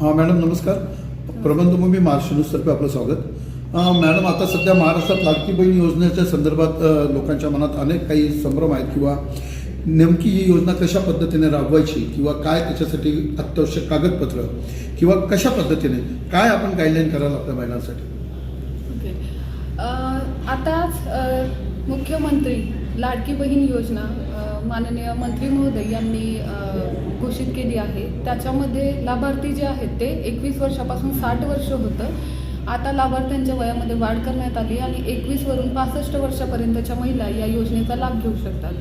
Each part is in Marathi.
हां मॅडम नमस्कार. प्रबंधभूमी महाराष्ट्र न्यूजतर्फे आपलं स्वागत. मॅडम आता सध्या महाराष्ट्रात लाडकी बहीण योजनेच्या संदर्भात लोकांच्या मनात अनेक काही संभ्रम आहेत किंवा नेमकी ही योजना कशा पद्धतीने राबवायची किंवा काय त्याच्यासाठी अत्यावश्यक कागदपत्र किंवा कशा पद्धतीने काय आपण गाईडलाईन कराल आपल्या महिलांसाठी ओके. आताच मुख्यमंत्री लाडकी बहीण योजना माननीय मंत्री महोदय यांनी घोषित केली आहे. त्याच्यामध्ये लाभार्थी जे आहेत ते एकवीस वर्षापासून साठ वर्ष होतं. आता लाभार्थ्यांच्या वयामध्ये वाढ करण्यात आली आणि एकवीसवरून पासष्ट वर्षापर्यंतच्या महिला या योजनेचा लाभ घेऊ शकतात.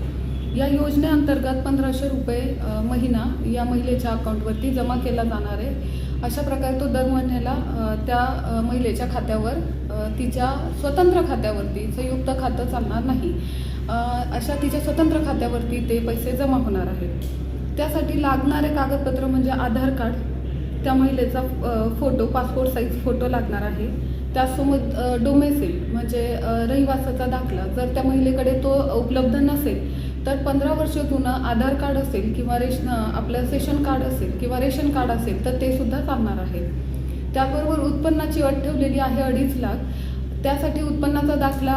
या योजनेअंतर्गत पंधराशे रुपये महिना या महिलेच्या अकाउंटवरती जमा केला जाणार आहे. अशा प्रकारे तो दर महिन्याला त्या महिलेच्या खात्यावर तिच्या स्वतंत्र खात्यावरती संयुक्त खातं चालणार नाही. अशा तिच्या स्वतंत्र खात्यावरती ते पैसे जमा होणार आहेत. त्यासाठी लागणारे कागदपत्र म्हणजे आधार कार्ड त्या महिलेचा फोटो पासपोर्ट साईज फोटो लागणार आहे. त्यासोबत डोमेसिल म्हणजे रहिवासाचा दाखला. जर त्या महिलेकडे तो उपलब्ध नसेल तर पंधरा वर्ष जुनं आधार कार्ड असेल किंवा रेशन आपलं सेशन कार्ड असेल किंवा रेशन कार्ड असेल तर ते सुद्धा चालणार आहे. त्याबरोबर उत्पन्नाची अट ठेवलेली आहे अडीच लाख. त्यासाठी उत्पन्नाचा दाखला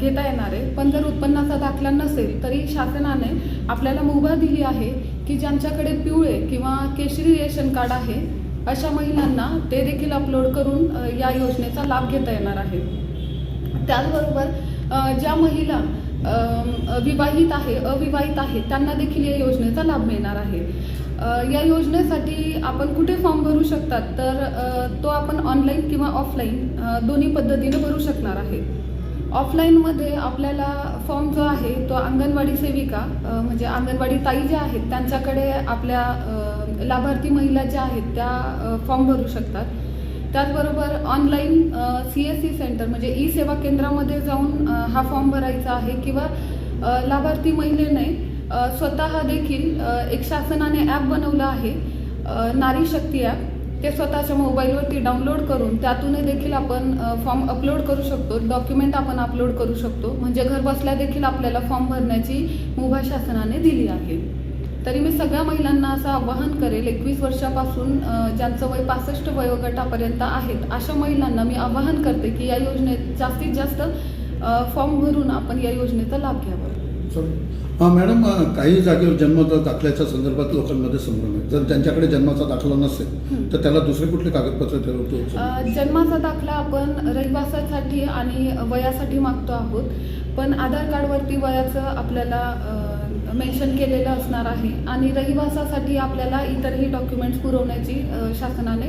घेता येणार आहे. पण जर उत्पन्नाचा दाखला नसेल तरी शासनाने आपल्याला मुभा दिली आहे की ज्यांच्याकडे पिवळे किंवा केशरी रेशन कार्ड आहे अशा महिलांना ते देखील अपलोड करून या योजनेचा लाभ घेता येणार आहे. त्याचबरोबर ज्या महिला विवाहित आहे अविवाहित आहे त्यांना देखील या योजनेचा लाभ मिळणार आहे. या योजनेसाठी आपण कुठे फॉर्म भरू शकतात? तर तो आपण ऑनलाईन किंवा ऑफलाईन दोन्ही पद्धतीने भरू शकणार आहे. ऑफलाईनमध्ये आपल्याला फॉर्म जो आहे तो अंगणवाडी सेविका म्हणजे अंगणवाडी ताई ज्या आहेत त्यांच्याकडे आपल्या लाभार्थी महिला ज्या आहेत त्या फॉर्म भरू शकतात. त्याचबरोबर online C S C centre म्हणजे ई सेवा केंद्रामध्ये जाऊन हा फॉर्म भरायचा आहे किंवा लाभार्थी महिलेने स्वतः देखील एक शासनाने ॲप बनवलं आहे नारी शक्ती ॲप ते स्वतःच्या मोबाईलवरती डाउनलोड करून त्यातूनही देखील आपण फॉर्म अपलोड करू शकतो. डॉक्युमेंट आपण अपलोड करू शकतो. म्हणजे घर बसल्या देखील आपल्याला फॉर्म भरण्याची मुभा शासनाने दिली आहे. तरी मी सगळ्या महिलांना असं आवाहन करेल एकवीस वर्षापासून ज्यांचं वय पासष्ट वयोगटापर्यंत आहेत अशा महिलांना मी आवाहन करते की या योजनेत जास्तीत जास्त फॉर्म भरून आपण या योजनेचा लाभ घ्यावा. हां मॅडम काही जागेवर जन्म दाखल्याच्या संदर्भात लोकांमध्ये संभ्रम आहे. जर त्यांच्याकडे जन्माचा दाखला नसेल तर त्याला दुसरे कुठले कागदपत्र ठरवतो जन्माचा दाखला आपण रहिवासासाठी आणि वयासाठी मागतो आहोत. पण आधार कार्डवरती वयाचं आपल्याला मेन्शन केलेलं असणार आहे. आणि रहिवासासाठी आपल्याला इतरही डॉक्युमेंट्स पुरवण्याची शासनाने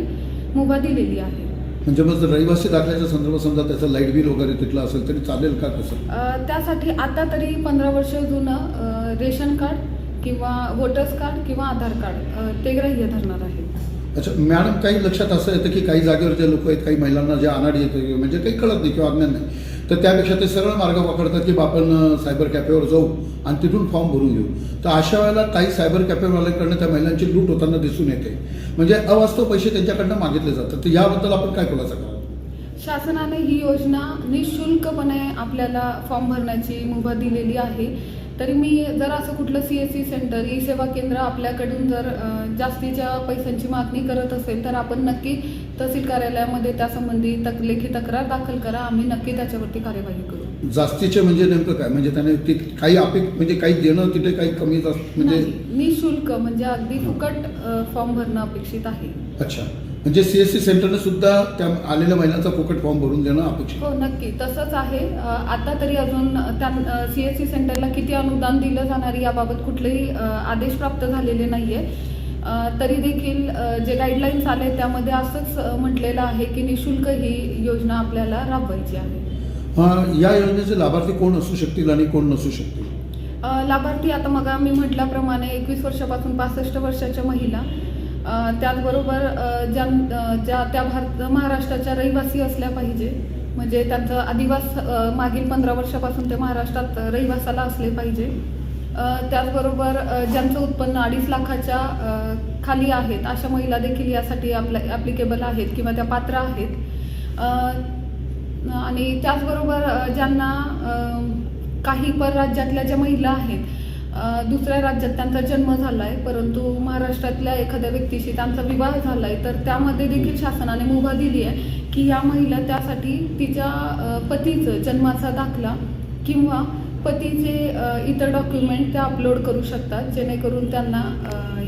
मुभा दिलेली आहे. म्हणजे मग जर रहिवासी दाखल्याच्या संदर्भात समजा त्याचं लाइट बिल वगैरे तिथलं असेल तरी चालेल का कसं त्यासाठी आता तरी पंधरा वर्ष जुनं रेशन कार्ड किंवा वोटर्स कार्ड किंवा आधार कार्ड ते ग्राह्य धरणार आहे. अच्छा मॅडम काही लक्षात असं येतं की काही जागेवर जे लोक आहेत काही महिलांना जे अनाडी येते म्हणजे काही कळत नाही किंवा अज्ञान नाही. तर त्यापेक्षा ते सरळ मार्ग पकडतात की बा आपण सायबर कॅफेवर जाऊ आणि तिथून फॉर्म भरून घेऊ. तर अशा वेळेला काही सायबर कॅफेवाल्यांकडनं त्या महिलांची लूट होताना दिसून येते. म्हणजे अवास्तव पैसे त्यांच्याकडनं मागितले जातात. तर याबद्दल आपण काय खुलासा करा शासनाने ही योजना निशुल्कपणे आपल्याला फॉर्म भरण्याची मुभा दिलेली आहे. तरी मी जर असं कुठलं C S C centre e सेवा केंद्र आपल्याकडून जर जास्तीच्या पैशांची मागणी करत असेल तर आपण नक्की तहसील कार्यालयामध्ये त्यासंबंधी तक लेखी तक्रार दाखल करा. आम्ही नक्की त्याच्यावरती कार्यवाही करू. जास्तीचे म्हणजे नेमकं काय? म्हणजे त्याने ती काही अपेक म्हणजे काही देणं तिथे काही कमी जास्त म्हणजे निशुल्क म्हणजे अगदी फुकट फॉर्म भरणं अपेक्षित आहे. अच्छा. म्हणजे सी एस सी सेंटरने सुद्धा त्या आलेल्या महिलांचा फुकट फॉर्म भरून देणं अपेक्षित हो नक्की. तसंच आहे. आता तरी अजून त्या सी एस सी सेंटरला किती अनुदान दिलं जाणार याबाबत कुठलेही आदेश प्राप्त झालेले नाहीये. तरी देखील जे गाईडलाईन्स आले त्यामध्ये असंच म्हटलेलं आहे की निशुल्क ही योजना आपल्याला राबवायची आहे. या योजनेचे लाभार्थी कोण असू शकतील आणि कोण नसू शकतील? लाभार्थी आता मग मी म्हटल्याप्रमाणे एकवीस वर्षापासून पासष्ट वर्षाच्या महिला. त्याचबरोबर ज्या ज्या त्या भारत महाराष्ट्राच्या रहिवासी असल्या पाहिजे. म्हणजे त्यांचं आदिवास अ, मागील पंधरा वर्षापासून ते महाराष्ट्रात रहिवासाला असले पाहिजे. त्याचबरोबर ज्यांचं उत्पन्न अडीच लाखाच्या खाली आहेत अशा महिला देखील यासाठी आपल्या ॲप्लिकेबल आहेत किंवा त्या पात्र आहेत. आणि त्याचबरोबर ज्यांना काही परराज्यातल्या ज्या महिला आहेत दुसऱ्या राज्यात त्यांचा जन्म झाला आहे परंतु महाराष्ट्रातल्या एखाद्या व्यक्तीशी त्यांचा विवाह झाला आहे तर त्यामध्ये देखील शासनाने मुभा दिली आहे की या महिला त्यासाठी तिच्या पतीचं जन्माचा दाखला किंवा पतीचे इतर डॉक्युमेंट त्या अपलोड करू शकतात जेणेकरून त्यांना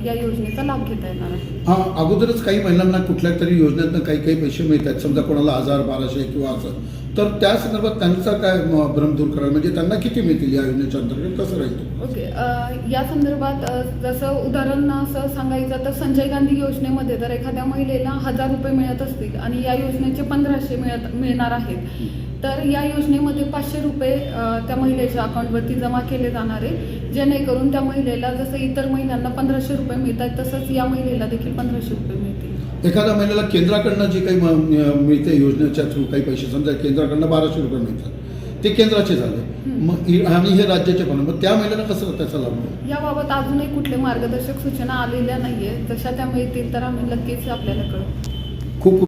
या योजनेचा लाभ घेता येणार आहे. हा अगोदरच काही महिलांना कुठल्या तरी योजनेतनं काही काही पैसे मिळतात समजा कोणाला हजार बाराशे किंवा असं. तर त्या संदर्भात त्यांचा काय भ्रम दूर कराल म्हणजे त्यांना किती मिळतील या योजनेच्या अंतर्गत कसं राहील ओके अ, या संदर्भात अ, जसं उदाहरण असं सांगायचं तर संजय गांधी योजनेमध्ये जर एखाद्या महिलेला हजार रुपये मिळत असतील आणि या योजनेचे पंधराशे मिळत मिळणार आहेत. तर या योजनेमध्ये पाचशे रुपये त्या महिलेच्या अकाउंटवरती जमा केले जाणार आहे जेणेकरून त्या महिलेला जसं इतर महिलांना पंधराशे रुपये मिळतात तसंच या महिलेला देखील पंधराशे रुपये मिळतील. एखाद्या महिन्याला केंद्राकडनं जी काही मिळते योजनेच्या थ्रू काही पैसे समजा केंद्राकडनं बाराशे रुपये मिळतात ते केंद्राचे झाले. मग आणि हे राज्याचे पण मग त्या महिन्याला कसं त्याचा लाभ याबाबत अजूनही कुठले मार्गदर्शक सूचना आलेल्या नाहीये जशा त्या मिळतील तर आम्ही नक्कीच आपल्याला कळू खूप